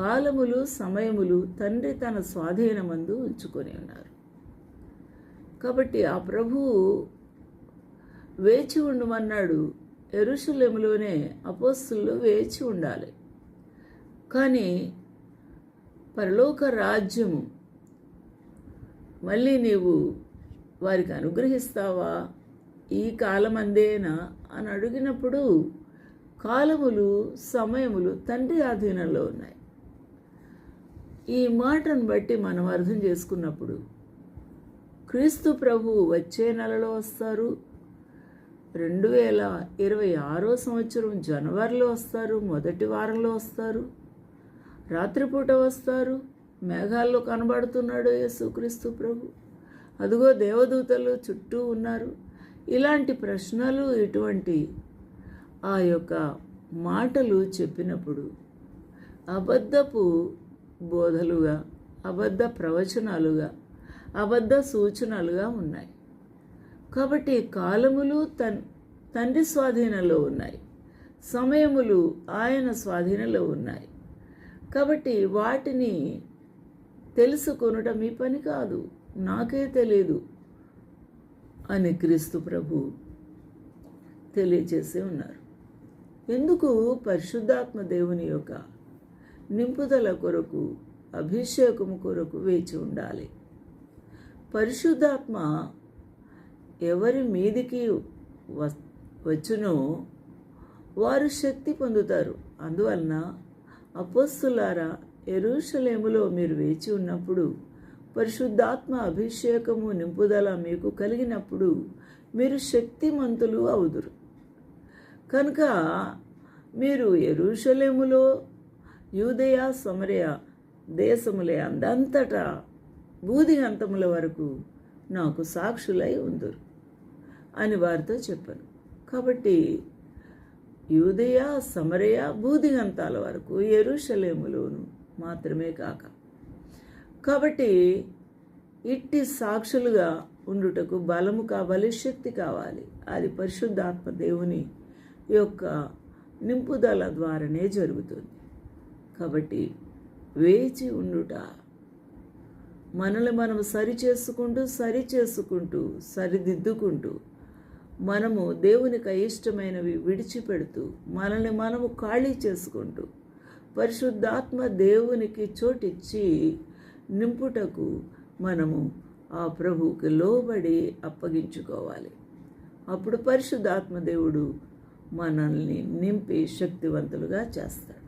కాలములు సమయములు తండ్రి తన స్వాధీనమందు ఉంచుకొని ఉన్నారు. కాబట్టి ఆ ప్రభువు వేచి ఉండమన్నాడు. ఎరుషులెములోనే అపోస్తులు వేచి ఉండాలి. కానీ పరలోక రాజ్యము మళ్ళీ నీవు వారికి అనుగ్రహిస్తావా? ఈ కాలమందేనా? అని అడిగినప్పుడు కాలములు సమయములు తండ్రి ఆధీనంలో ఉన్నాయి. ఈ మాటను బట్టి మనం అర్థం చేసుకున్నప్పుడు క్రీస్తు ప్రభు వచ్చే నెలలో వస్తారు. రెండు వేల ఇరవై ఆరో సంవత్సరం జనవరిలో వస్తారు మొదటి వారంలో వస్తారు. రాత్రిపూట వస్తారు. మేఘాల్లో కనబడుతున్నాడు యేసుక్రీస్తు ప్రభు. అదిగో దేవదూతలు చుట్టూ ఉన్నారు. ఇలాంటి ప్రశ్నలు ఇటువంటి ఆ యొక్క మాటలు చెప్పినప్పుడు అబద్ధపు బోధలుగా అబద్ధ ప్రవచనాలుగా అబద్ధ సూచనలుగా ఉన్నాయి. కాబట్టి కాలములు తన్ తండ్రి స్వాధీనంలో ఉన్నాయి. సమయములు ఆయన స్వాధీనంలో ఉన్నాయి. కాబట్టి వాటిని తెలుసుకొనుట మీ పని కాదు నాకే తెలియదు అని క్రీస్తు ప్రభు తెలియజేసి ఉన్నారు. ఎందుకు పరిశుద్ధాత్మ దేవుని యొక్క నింపుదల కొరకు అభిషేకము కొరకు వేచి ఉండాలి. పరిశుద్ధాత్మ ఎవరి మీదికి వచ్చునో వారు శక్తి పొందుతారు. అందువలన అపస్సులారా ఎరుషలేములో మీరు వేచి ఉన్నప్పుడు పరిశుద్ధాత్మ అభిషేకము నింపుదల మీకు కలిగినప్పుడు మీరు శక్తిమంతులు అవుదురు. కనుక మీరు ఎరుషలేములో యూదయ సమరయ దేశములే అందంతటా బూదిగంతముల వరకు నాకు సాక్షులై ఉందరు అని వారితో చెప్పాను. కాబట్టి యూదయ సమరయ బూదిగంతాల వరకు ఎరుషలేములోను మాత్రమే కాక. కాబట్టి ఇట్టి సాక్షులుగా ఉండుటకు బలము కావాలి శక్తి కావాలి. అది పరిశుద్ధాత్మ దేవుని యొక్క నింపుదల ద్వారానే జరుగుతుంది. కాబట్టి వేచి ఉండుట. మనల్ని మనం సరి చేసుకుంటూ సరి చేసుకుంటూ సరిదిద్దుకుంటూ మనము దేవునికి అయిష్టమైనవి విడిచిపెడుతూ మనల్ని మనము ఖాళీ చేసుకుంటూ పరిశుద్ధాత్మ దేవునికి చోటిచ్చి నింపుటకు మనము ఆ ప్రభువుకి లోబడి అప్పగించుకోవాలి. అప్పుడు పరిశుద్ధాత్మ దేవుడు మనల్ని నింపి శక్తివంతులుగా చేస్తాడు.